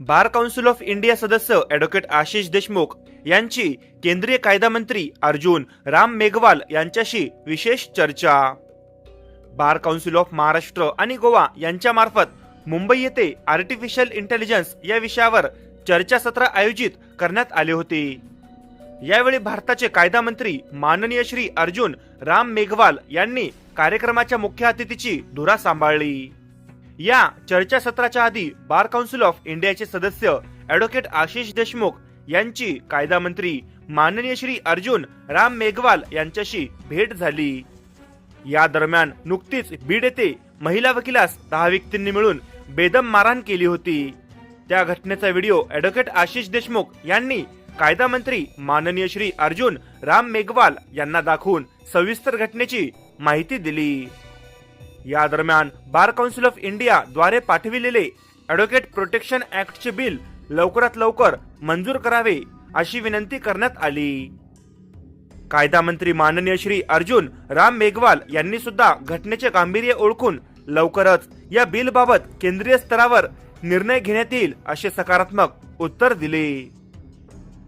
Bar council of India सदस्य advocate Ashish Deshmukh यांची केंद्रीय कायदा मंत्री अर्जुन राम मेघवाल यांच्याशी विशेष चर्चा. बार काउन्सिल ऑफ महाराष्ट्र आणि गोवा यांच्या मार्फत मुंबई येथे आर्टिफिशियल इंटेलिजन्स या विषयावर चर्चासत्र आयोजित करण्यात आले होते. यावेळी भारताचे कायदा मंत्री माननीय श्री अर्जुन राम मेघवाल यांनी कार्यक्रमाच्या मुख्य अतिथीची धुरा सांभाळली. या चर्चासत्राच्या आधी बार काउन्सिल ऑफ इंडियाचे सदस्य ॲडव्होकेट आशिष देशमुख यांची कायदा मंत्री माननीय श्री अर्जुन राम मेघवाल यांच्याशी भेट झाली. या दरम्यान नुकतीच बीड येथे महिला वकिलास दहा व्यक्तींनी मिळून बेदम मारहाण केली होती. त्या घटनेचा व्हिडिओ ॲडव्होकेट आशिष देशमुख यांनी कायदा मंत्री माननीय श्री अर्जुन राम मेघवाल यांना दाखवून सविस्तर घटनेची माहिती दिली. या दरम्यान बार काउन्सिल ऑफ इंडिया द्वारे पाठविलेले ॲडव्होकेट प्रोटेक्शन ऍक्टचे बिल लवकरात लवकर मंजूर करावे अशी विनंती करण्यात आली. कायदा मंत्री माननीय श्री अर्जुन राम मेघवाल यांनी सुद्धा घटनेचे गांभीर्य ओळखून लवकरच या बिल बाबत केंद्रीय स्तरावर निर्णय घेण्यात येईल असे सकारात्मक उत्तर दिले.